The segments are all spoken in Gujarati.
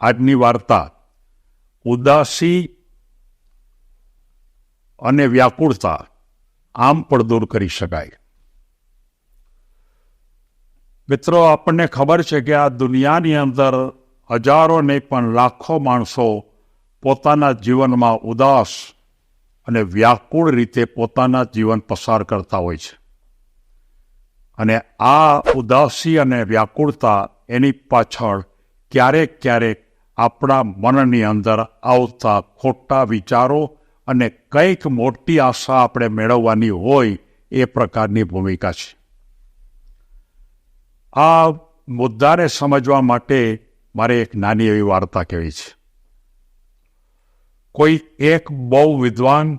આજની વાર્તા ઉદાસી અને વ્યાકુળતા આમ પણ દૂર કરી શકાય. મિત્રો, આપણને ખબર છે કે આ દુનિયાની અંદર હજારો નહીં પણ લાખો માણસો પોતાના જીવનમાં ઉદાસ અને વ્યાકુળ રીતે પોતાના જીવન પસાર કરતા હોય છે. અને આ ઉદાસી અને વ્યાકુળતા એની પાછળ ક્યારેક ક્યારેક આપણા મનની અંદર આવતા ખોટા વિચારો અને કંઈક મોટી આશા આપણે મેળવવાની હોય એ પ્રકારની ભૂમિકા છે. આ મુદ્દાને સમજવા માટે મારે એક નાની એવી વાર્તા કહેવી છે. કોઈ એક બહુ વિદ્વાન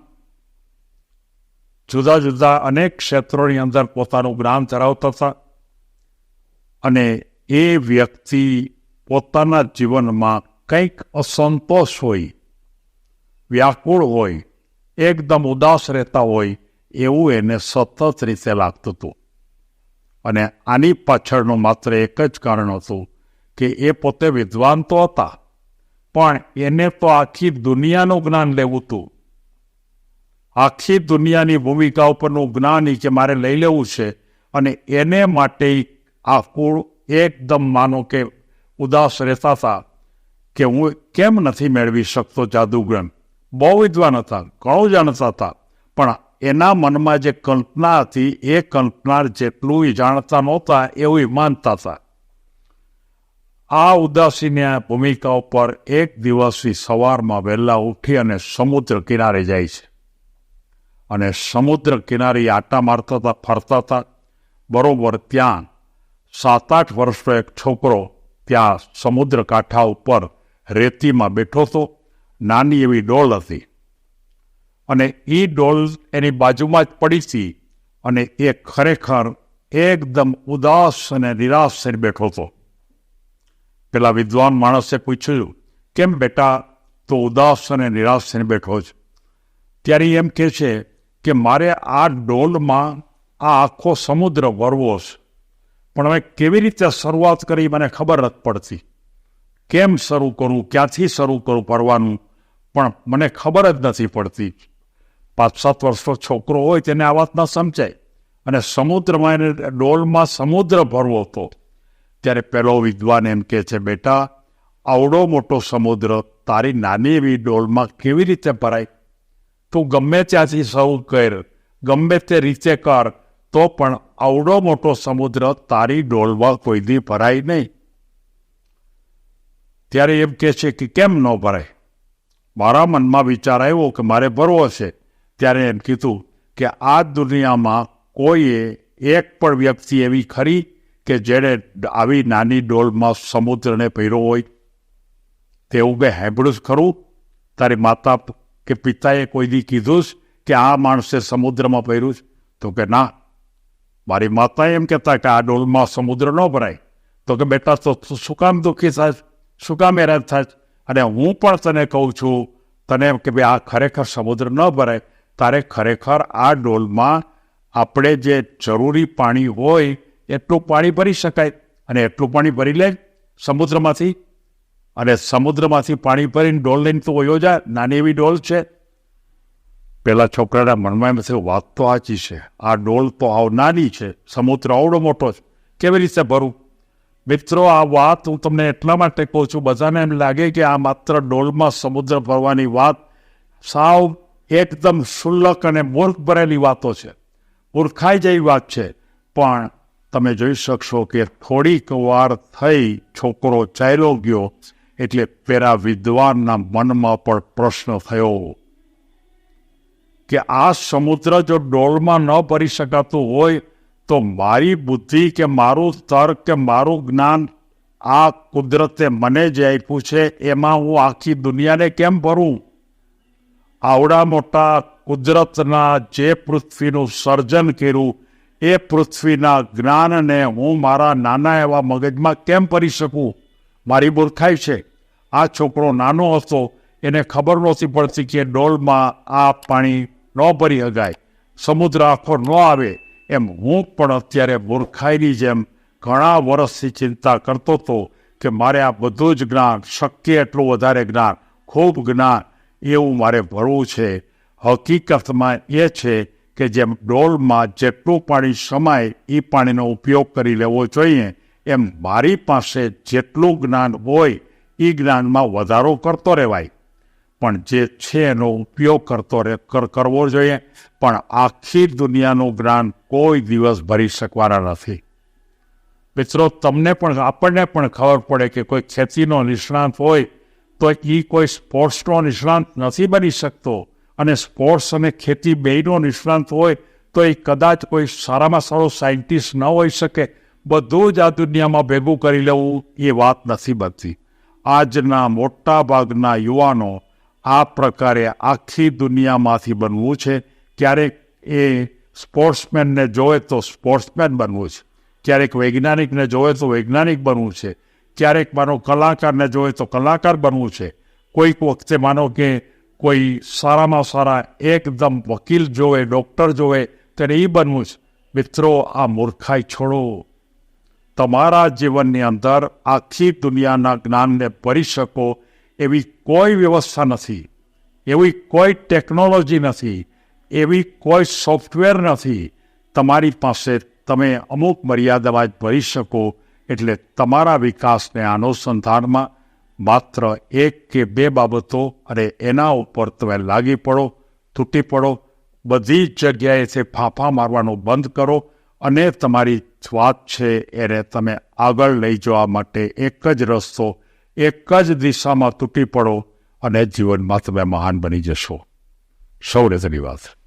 જુદા જુદા અનેક ક્ષેત્રોની અંદર પોતાનું જ્ઞાન ધરાવતા હતા અને એ વ્યક્તિ પોતાના જીવનમાં કંઈક અસંતોષ હોય વ્યાકુળ હોય એકદમ ઉદાસ રહેતા હોય એવું એને સતત રીતે લાગતું હતું અને આની પાછળનું માત્ર એક જ કારણ હતું કે એ પોતે વિદ્વાન તો હતા પણ એને તો આખી દુનિયાનું જ્ઞાન લેવું હતું આખી દુનિયાની ભૂમિકા ઉપરનું જ્ઞાન એ કે મારે લઈ લેવું છે અને એને માટે કુળ એકદમ માનો કે ઉદાસ રહેતા હતા કે હું કેમ નથી મેળવી શકતો જાદુગ્રંથ? બહુ વિદ્વાન હતા, ઘણું જાણતા હતા, પણ એના મનમાં જે કલ્પના હતી, એ કલ્પના જેટલું જાણતા નહોતા એવું માનતા હતા. આ ઉદાસીની ભૂમિકા ઉપર એક દિવસની સવારમાં વહેલા ઉઠી અને સમુદ્ર કિનારે જાય છે. અને સમુદ્ર કિનારે આટા મારતા હતા ફરતા હતા. બરોબર ત્યાં સાત આઠ વર્ષનો એક છોકરો ત્યાં સમુદ્ર કાંઠા ઉપર રેતીમાં બેઠો હતો, નાની એવી ડોલ હતી. અને એ ડોલ એની બાજુમાં જ પડી હતી અને એ ખરેખર એકદમ ઉદાસ અને નિરાશ થઈને બેઠો હતો. પેલા વિદ્વાન માણસે પૂછ્યું, કેમ બેટા તો ઉદાસ અને નિરાશ થઈને બેઠો છે? ત્યારે એમ કહે છે કે મારે આ ડોલમાં આ આખો સમુદ્ર વરવો છે. પણ હવે કેવી રીતે શરૂઆત કરી મને ખબર નથી પડતી. કેમ શરૂ કરું, ક્યાંથી શરૂ કરું ભરવાનું પણ મને ખબર જ નથી પડતી. પાંચ સાત વર્ષનો છોકરો હોય તેને આ વાત ન સમજાય. અને સમુદ્રમાં એને ડોલમાં સમુદ્ર ભરવો હતો. ત્યારે પેલો વિદ્વાન એમ કહે છે, બેટા, આવડો મોટો સમુદ્ર, તારી નાની એવી ડોલમાં કેવી રીતે ભરાય? તું ગમે ત્યાંથી શરૂ કર, ગમે તે રીતે કર, તો પણ આવડો મોટો સમુદ્ર તારી ડોલમાં કોઈ દી ભરાય નહીં. ત્યારે એમ કહે છે કે કેમ ન ભરાય? મારા મનમાં વિચાર આવ્યો કે મારે ભરવો છે. ત્યારે એમ કીધું કે આ દુનિયામાં કોઈએ એક પણ વ્યક્તિ એવી ખરી કે જેણે આવી નાની ડોલમાં સમુદ્રને પહેર્યો હોય? તેવું કંઈ સાંભળ્યું જ ખરું. તારી માતા કે પિતાએ કોઈ દી કીધું જ કે આ માણસે સમુદ્રમાં પહેર્યું છે? તો કે ના. મારી માતાએ એમ કહેતા કે આ ડોલમાં સમુદ્ર ન ભરાય. તો કે બેટા, તો શું કામ દુઃખી થાય શું કામ હેરાન થાય અને હું પણ તને કહું છું, તને કે ભાઈ આ ખરેખર સમુદ્ર ન ભરાય, તારે ખરેખર આ ડોલમાં આપણે જે જરૂરી પાણી હોય, એટલું પાણી ભરી શકાય અને એટલું પાણી ભરી લે સમુદ્રમાંથી. અને સમુદ્રમાંથી પાણી ભરીને ડોલ લઈને તો વયો જાય નાની એવી ડોલ છે. પેલા છોકરાના મનમાં એમ વાત તો સાચી છે, આ ડોલ તો આવ નાની છે, સમુદ્ર આવડો મોટો છે, કેવી રીતે ભરું? મિત્રો, આ વાત હું તમને એટલા માટે કહું છું, બધાને એમ લાગે કે આ માત્ર ડોલમાં સમુદ્ર ભરવાની વાત સાવ એકદમ શુલ્લક અને મૂર્ખ ભરેલી વાતો છે. મૂર્ખાઈ જેવી વાત છે. પણ તમે જોઈ શકશો કે થોડીક વાર થઈ છોકરો ચાલ્યો ગયો એટલે પેરા વિદ્વાનના મનમાં પણ પ્રશ્ન થયો કે આ સમુદ્ર જો ડોળમાં ન ભરી શકાતું હોય તો મારી બુદ્ધિ કે મારું તર્ક કે મારું જ્ઞાન આ કુદરતે મને જે આપ્યું છે, એમાં હું આખી દુનિયાને કેમ ભરું? આવડા મોટા કુદરતના જે પૃથ્વીનું સર્જન કર્યું, એ પૃથ્વીના જ્ઞાનને હું મારા નાના એવા મગજમાં કેમ ભરી શકું? મારી મૂર્ખાઈ છે. આ છોકરો નાનો હતો, એને ખબર નહોતી પડતી કે ડોલમાં આ પાણી ન ભરી અગાય સમુદ્ર આખો ન આવે. એમ હું પણ અત્યારે મૂર્ખાઈની જેમ ઘણા વર્ષથી ચિંતા કરતો હતો કે મારે આ બધું જ જ્ઞાન શક્ય એટલું વધારે જ્ઞાન, ખૂબ જ્ઞાન એવું મારે ભરવું છે. હકીકતમાં એ છે કે જેમ ડોલમાં જેટલું પાણી સમાય એ પાણીનો ઉપયોગ કરી લેવો જોઈએ. એમ મારી પાસે જેટલું જ્ઞાન હોય એ જ્ઞાનમાં વધારો કરતો રહેવાય. પણ જે છે એનો ઉપયોગ કરતો કરવો જોઈએ. પણ આખી દુનિયાનું જ્ઞાન કોઈ દિવસ ભરી શકવાના નથી. મિત્રો, તમને પણ, આપણને પણ ખબર પડે કે કોઈ ખેતીનો નિષ્ણાંત હોય, તો એ કોઈ સ્પોર્ટ્સનો નિષ્ણાંત નથી બની શકતો. અને સ્પોર્ટ્સ અને ખેતી બેયનો નિષ્ણાંત હોય, તો એ કદાચ કોઈ સારામાં સારો સાયન્ટિસ્ટ ન હોઈ શકે. બધું જ આ દુનિયામાં ભેગું કરી લેવું એ વાત નથી બનતી. આજના મોટા ભાગના યુવાનો આ પ્રકારે આખી દુનિયામાંથી બનવું છે. ક્યારેક એ સ્પોર્ટ્સમેનને જોવે તો સ્પોર્ટ્સમેન બનવું છે. ક્યારેક વૈજ્ઞાનિકને જોવે તો વૈજ્ઞાનિક બનવું છે. ક્યારેક માનો કલાકારને જોવે તો કલાકાર બનવું છે. કોઈક વખતે માનો કે કોઈ સારામાં સારા એકદમ વકીલ જોવે, ડૉક્ટર જોવે તેને એ બનવું છે. મિત્રો, આ મૂર્ખાઈ છોડો. તમારા જીવનની અંદર આખી દુનિયાના જ્ઞાનને ભરી શકો. એવી કોઈ વ્યવસ્થા નથી. એવી કોઈ ટેકનોલોજી નથી. એવી કોઈ સોફ્ટવેર નથી. તમારી પાસે તમે અમુક મર્યાદામાં જ ભરી શકો એટલે તમારા વિકાસને અનુસંધાનમાં માત્ર એક કે બે બાબતો અને એના ઉપર તમે લાગી પડો, તૂટી પડો, બધી જ જગ્યાએથી ફાંફા મારવાનું બંધ કરો અને તમારી સ્વાદ છે એને તમે આગળ લઈ જવા માટે એક જ રસ્તો એક જ દિશામાં તૂટી પડો અને જીવનમાં તમે મહાન બની જશો. સૌને ધન્યવાદ.